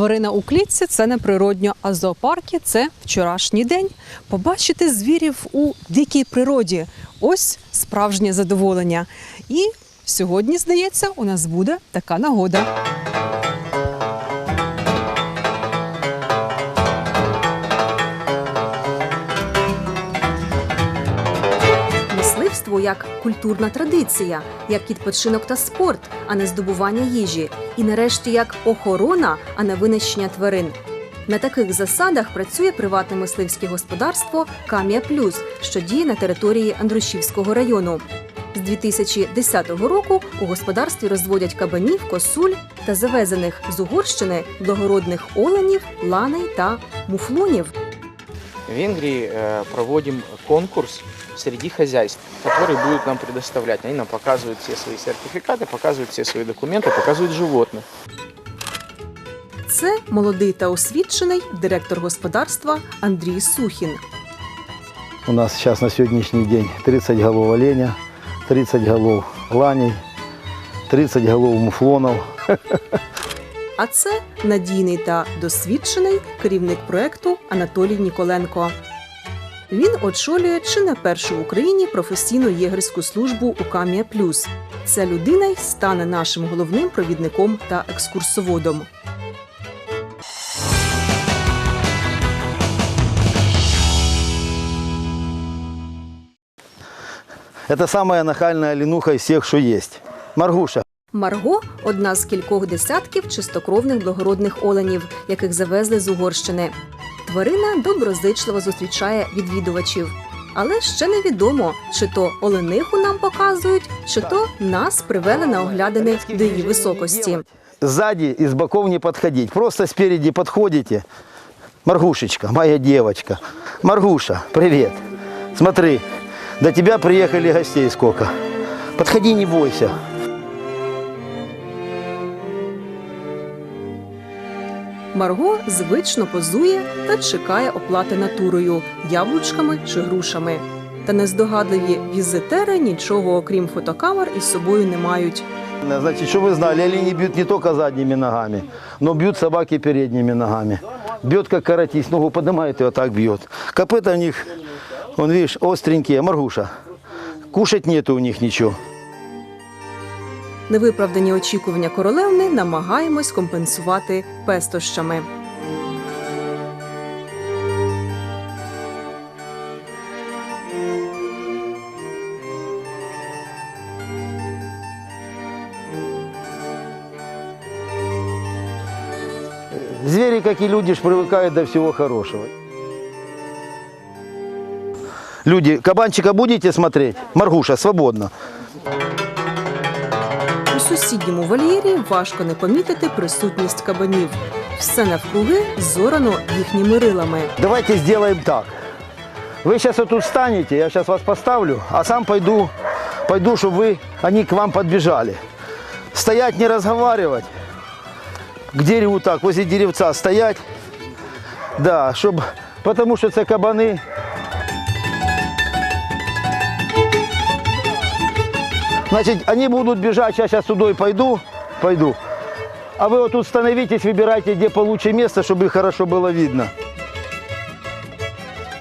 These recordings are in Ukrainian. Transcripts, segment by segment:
Тварина у клітці це не природньо, а зоопарки це вчорашній день. Побачити звірів у дикій природі ось справжнє задоволення. І сьогодні, здається, у нас буде така нагода. Як культурна традиція, як відпочинок та спорт, а не здобування їжі, і нарешті як охорона, а не винищення тварин. На таких засадах працює приватне мисливське господарство Кам'я Плюс, що діє на території Андрушівського району. З 2010 року у господарстві розводять кабанів, косуль та завезених з Угорщини благородних оленів, ланей та муфлонів. В Венгрии э, проводим конкурс среди хозяйств, которые будут нам предоставлять. Они нам показывают все свои сертификаты, показывают все свои документы, показывают животных. Це молодий та освічений директор господарства Андрій Сухін. У нас сейчас на сегодняшний день 30 голов оленя, 30 голов ланей, 30 голов муфлонов. А це надійний та досвідчений керівник проекту Анатолій Ніколенко. Він очолює чи не першу в Україні професійну єгерську службу у Кам'я Плюс. Ця людина й стане нашим головним провідником та екскурсоводом. Это самая нахальная оленуха из всех, что есть. Маргуша. Марго одна з кількох десятків чистокровних благородних оленів, яких завезли з Угорщини. Тварина доброзичливо зустрічає відвідувачів. Але ще невідомо, чи то олениху нам показують, чи то нас привели на оглядини до її високості. Сзади и с боков не подходить. Просто спереди подходите. Маргушечка, моя девочка. Маргуша, привет. Смотри, до тебя приехали гостей сколько. Подходи, не бойся. Марго звично позує та чекає оплати натурою, яблучками чи грушами. Та нездогадливі візитери нічого окрім фотокамер із собою не мають. Значит, что вы знали, олени бьют не только задними ногами, но бьют собаки передними ногами. Бьет как каратист, ногу поднимает и вот так бьет. У них, вон видишь, остренькие, Маргуша. Кушать нету у них ничего. Невиправдані очікування королевни намагаємось компенсувати пестощами. Звери, как и люди, ж привыкают до всего хорошего. Люди, кабанчика будете смотреть? Маргуша, свободно У сусідньому вольєрі важко не помітити присутність кабанів. Все навкруги зорано їхніми рилами. Давайте сделаем так. Вы сейчас вот тут встанете, я сейчас вас поставлю, а сам пойду, пойду, чтобы вы, они к вам подбежали. Стоять, не разговаривать. К дереву так, возле деревца стоять. Да, чтобы, потому что это кабаны. Значит, они будут бежать, я сейчас туда и пойду, пойду. А вы вот тут становитесь, выбирайте, где получше место, чтобы их хорошо было видно.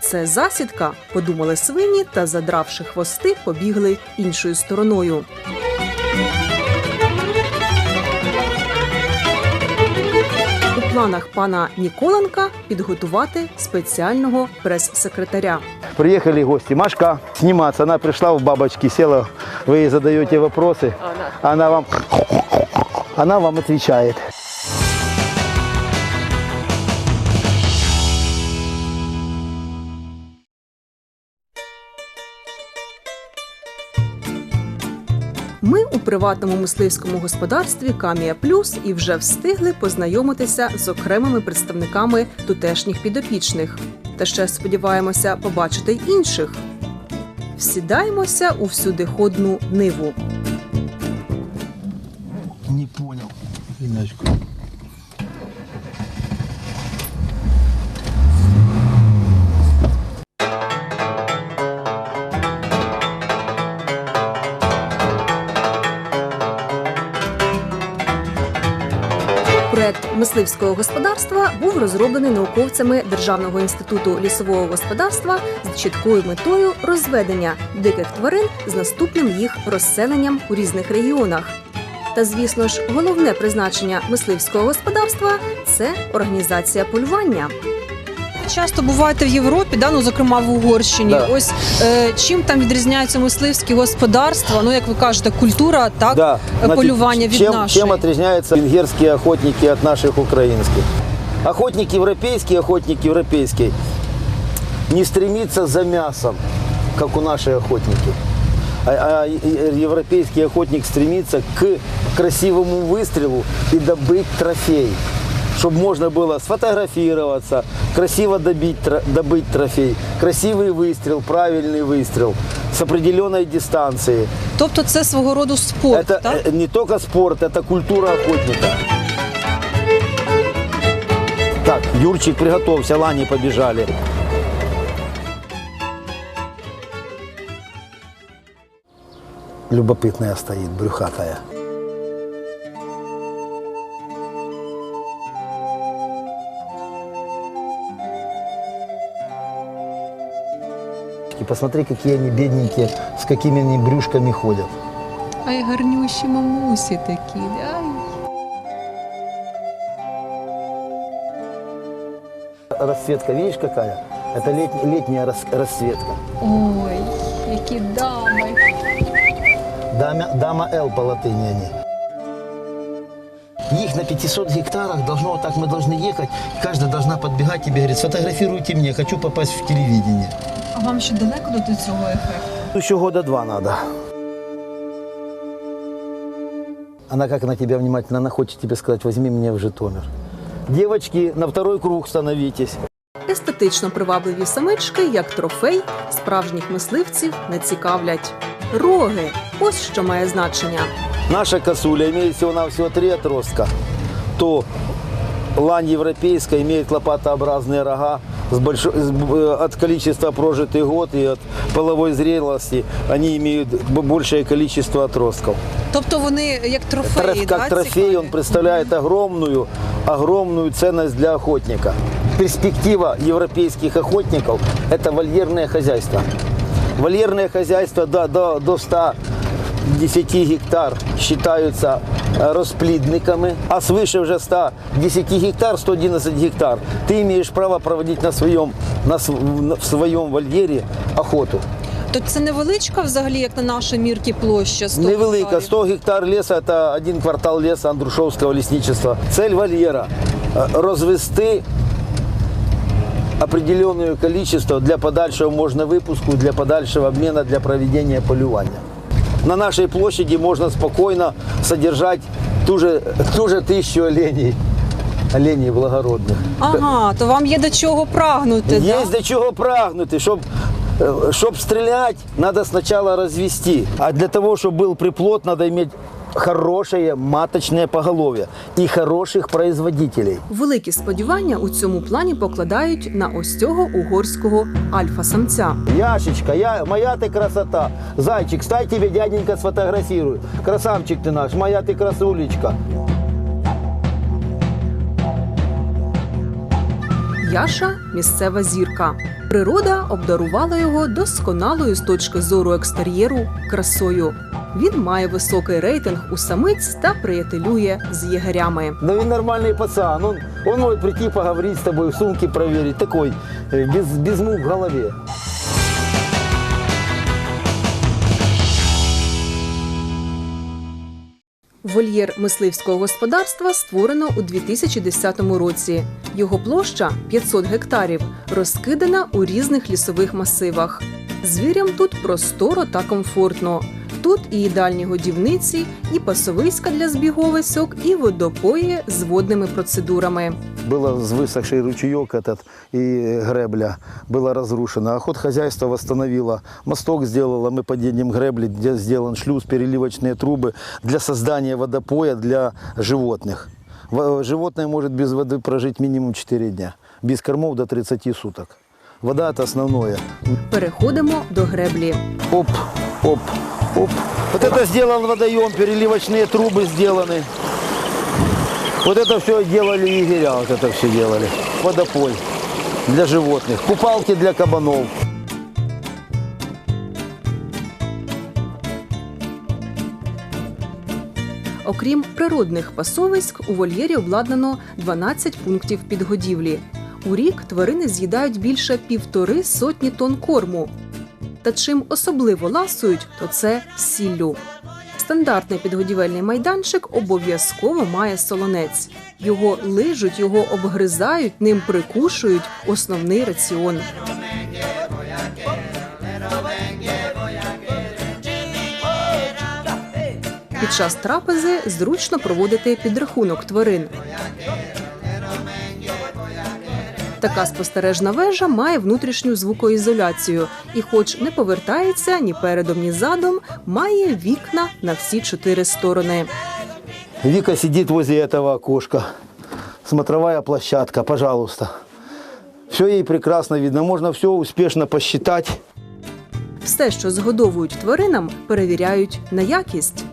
Це засідка, подумали свині та, задравши хвости, побігли іншою стороною. Планах пана Ніколенка підготувати спеціального прес-секретаря. Приїхали гості. Машка зніматися. Вона прийшла в бабочки, села. Ви їй задаєте питання, вона вам... вона вам отвечает. Ми у приватному мисливському господарстві Камія Плюс і вже встигли познайомитися з окремими представниками тутешніх підопічних. Та ще сподіваємося побачити інших. Всідаємося у всюдиходну ниву. Не понял. Иночку. Мисливського господарства був розроблений науковцями Державного інституту лісового господарства з чіткою метою розведення диких тварин з наступним їх розселенням у різних регіонах. Та, звісно ж, головне призначення мисливського господарства це організація полювання. Часто буваєте в Європі, да? ну, зокрема в Угорщині. Да. Ось е, чим там відрізняються мисливські господарства? Ну, як ви кажете, культура, так? Да, Е, полювання від чем, нашої. Чем отличаются венгерские охотники от наших украинских? Охотник европейский, охотник европейский не стремится за мясом, как у наших охотники. А, а европейский охотник стремится к красивому выстрелу и добыть трофей Чтобы можно было сфотографироваться, красиво добить, тро- добыть трофей. Красивый выстрел, правильный выстрел с определенной дистанции. Тобто це свого роду спорт, Это так? э, не только спорт, это культура охотника. Так, Юрчик, приготовься, лани побежали. Любопытная стоит, брюхатая. И посмотри, какие они бедненькие, с какими они брюшками ходят. Ай, гарнющі мамусі такі. Ай. Расцветка, видишь какая? Это лет- летняя рас- расцветка. Ой, які дами. Дама, дама Л по латыни они. Их на 500 гектарах должно, вот так мы должны ехать, каждая должна подбегать тебе, говорит, сфотографируйте мне, хочу попасть в телевидение. Вам ще далеко до цього ефекту? Еще года два надо. Она как на тебя внимательно, она хочет тебе сказать, возьми меня в Житомир. Девочки, на второй круг становитесь. Естетично привабливі самички, як трофей, справжніх мисливців не цікавлять. Роги ось що має значення. Наша косуля имеет всего-навсего три отростка. То лань европейская имеет лопатообразные рога с больш... Э, от количества прожитых год и от половой зрелости, они имеют большее количество отростков. Тобто они как трофеї, Троф... да, Как трофей он представляет огромную, огромную ценность для охотника. Перспектива европейских охотников – это вольерное хозяйство. Вольерное хозяйство да, до, до 100 10 гектар вважаються э, розплідниками, а свыше вже 110 гектар, 111 гектар, ти маєш право проводити на своєму на, в своєму вольєрі охоту. То це невеличка взагалі, як на наші мірки площа? 100 Невелика. 100 гектар лісу – це один квартал лісу Андрушовського лісничества. Цель вольєра – э, розвести определенное количество для подальшего можно выпуску, для подальшего обмена, для проведения полювання. На нашей площади можно спокойно содержать ту же, ту же тысячу оленей, оленей благородных. Ага, то вам є до чого прагнути, Є да? до чого прагнути, щоб, щоб стріляти, треба спочатку розвести. А для того, щоб был приплод, надо мати хорошее маточне поголов'я і хороших производителей. Великі сподівання у цьому плані покладають на ось цього угорського альфа-самця. Яшечка, я, моя ты красота. Зайчик, стай тебе дяденька сфотографирую. Красавчик ты наш, моя ты красулечка. Яша місцева зірка. Природа обдарувала його досконалою з точки зору екстер'єру красою. Він має високий рейтинг у самиць та приятелює з єгерями. Да он нормальный пацан. Он, он может прийти поговорить с тобой, в сумке проверить. Такой, э, без, без мук в голове. Вольєр мисливського господарства створено у 2010 році. Його площа 500 гектарів, розкидана у різних лісових масивах. Звірям тут просторо та комфортно. Тут і їдальні годівниці, і пасовиська для збіговиськок, і водопої з водними процедурами. Было высохший ручеек этот и гребля была разрушена. Охотхозяйство восстановило, мосток сделало, мы подъедем гребли, где сделан шлюз, переливочные трубы для создания водопоя для животных. В- Животное может без воды прожить минимум 4 дня, без кормов до 30 суток. Вода – это основное. Переходимо до греблі. Оп, оп, оп. Вот это сделан водоем, переливочные трубы сделаны. Вот это все делали егеря, вот это все делали. Водопой для животных, купалки для кабанов. Окрім природних пасовиськ, у вольєрі обладнано 12 пунктів підгодівлі. У рік тварини з'їдають більше півтори сотні тонн корму. Та чим особливо ласують, то це сіллю. Стандартний підгодівельний майданчик обов'язково має солонець. Його лижуть, його обгризають, ним прикушують основний раціон. Під час трапези зручно проводити підрахунок тварин. Така спостережна вежа має внутрішню звукоізоляцію і, хоч не повертається ні передом, ні задом, має вікна на всі чотири сторони. Вика сидит возле этого окошка. Смотровая площадка, пожалуйста. Все ей прекрасно видно. Можно все успешно посчитать. Все, що згодовують тваринам, перевіряють на якість.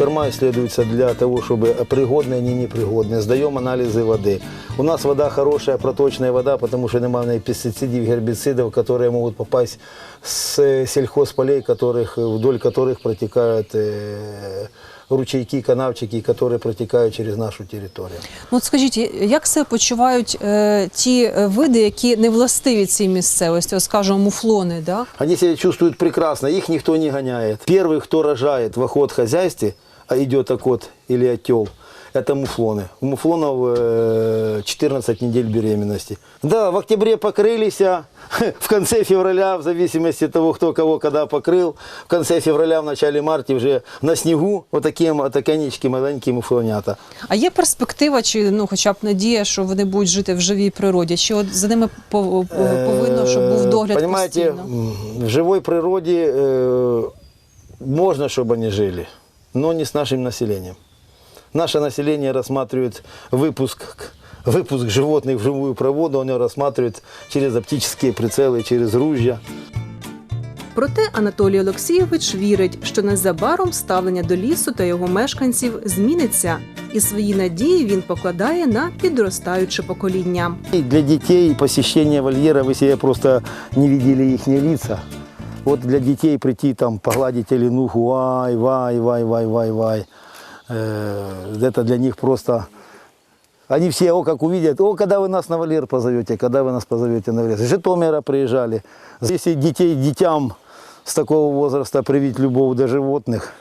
Корма исследуется для того, чтобы пригодные, они непригодные. Сдаем анализы воды. У нас вода хорошая, проточная вода, потому что немає пестицидов, гербицидов, которые могут попасть с э, сельхозполей, которых, вдоль которых протекают э, ручейки, канавчики, которые протекают через нашу территорию. Ну, от скажіть, як себе почувають е, ті е, види, які не властиві цій місцевості, от, скажімо, муфлони, да? Они себя чувствуют прекрасно, их никто не гоняет. Первый, кто рожает в охотхозяйстве, а идет окот или отел, это муфлоны. У муфлонов э, 14 недель беременности. Да, в октябре покрылись, а в конце февраля, в зависимости от того, кто кого когда покрыл, в конце февраля, в начале марта уже на снегу вот такие атаканички, маленькие муфлонята. А є перспектива, чи ну, хоча б надія, що вони будуть жити в живій природі? Чи от за ними по- повинно, щоб був Э, догляд Понимаете, постійно? м, в живой природе э, можно, чтобы они жили, но не с нашим населением. Наше население рассматривает выпуск, выпуск животных в живую природу, оно рассматривает через оптические прицелы, через ружья. Проте Анатолій Олексійович вірить, що незабаром ставлення до лісу та його мешканців зміниться, і свої надії він покладає на підростаюче покоління. И для детей посещение вольера, вы себе просто не видели их лица. Вот для детей прийти там погладить оленуху, вай, вай, вай, вай, вай, вай. Это для них просто... Они все, о, как увидят, о, когда вы нас на вольер позовете, когда вы нас позовете на вольер. С Житомира приезжали. Если детей, детям с такого возраста привить любовь до животных,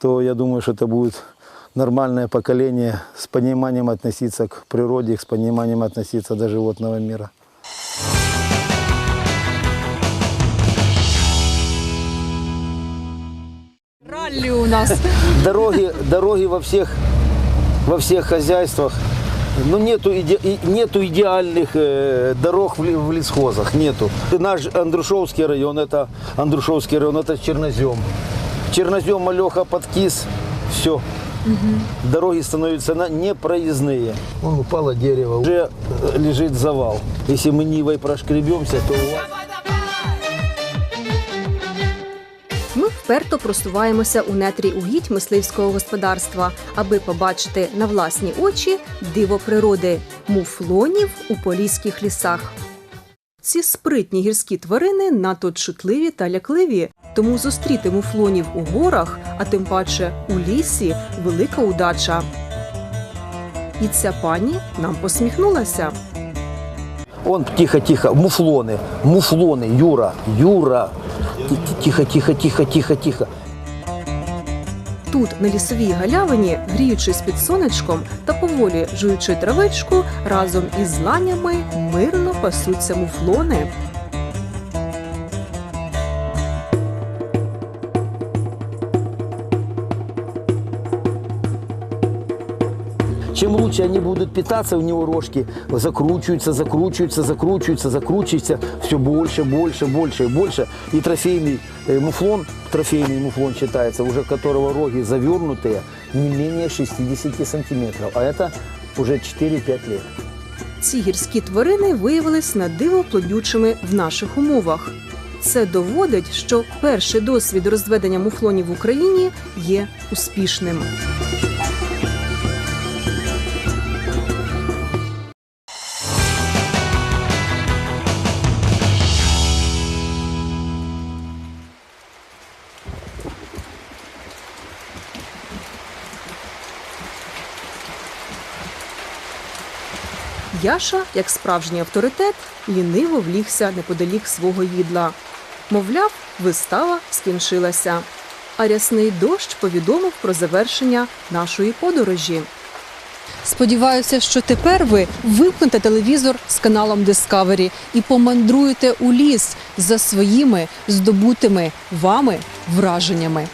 то я думаю, что это будет нормальное поколение с пониманием относиться к природе, с пониманием относиться до животного мира. Раллі у нас. Дороги, дороги во всех, во всех хозяйствах. Ну, нету, иде- нету идеальных э, дорог в, в лесхозах, нету. Наш Андрушевский район, это Андрушевский район, это Чернозем. Чернозем, Алеха, Подкис, все. Дороги становятся на- непроездные. Вон упало дерево, уже э, лежит завал. Если мы Нивой прошкребемся, то... у вас- вперто просуваємося у нетрі угідь мисливського господарства, аби побачити на власні очі диво природи муфлонів у поліських лісах. Ці спритні гірські тварини надто чутливі та лякливі, тому зустріти муфлонів у горах, а тим паче у лісі велика удача. І ця пані нам посміхнулася. Он тихо-тихо, муфлоны, муфлоны, Юра, Юра. Ти- ти- Тихо, тихо, тихо, тихо, тихо. Тут, на лісовій галявині, гріючись під сонечком та поволі жуючи травичку, разом із ланями мирно пасуться муфлони. лучше они будут питаться, у него рожки закручиваются, закручиваются, закручиваются, закручиваются, все больше, больше, больше и больше. И трофейный э, муфлон, трофейный муфлон считается, уже которого роги завернутые не менее 60 сантиметров. А это уже 4-5 лет. Ці гірські тварини виявились на диво плодючими в наших умовах. Це доводить, що перший досвід розведення муфлонів в Україні є успішним. Яша, як справжній авторитет, ліниво влігся неподалік свого їдла. Мовляв, вистава скінчилася. А рясний дощ повідомив про завершення нашої подорожі. Сподіваюся, що тепер ви вимкнете телевізор з каналом Discovery і помандруєте у ліс за своїми здобутими вами враженнями.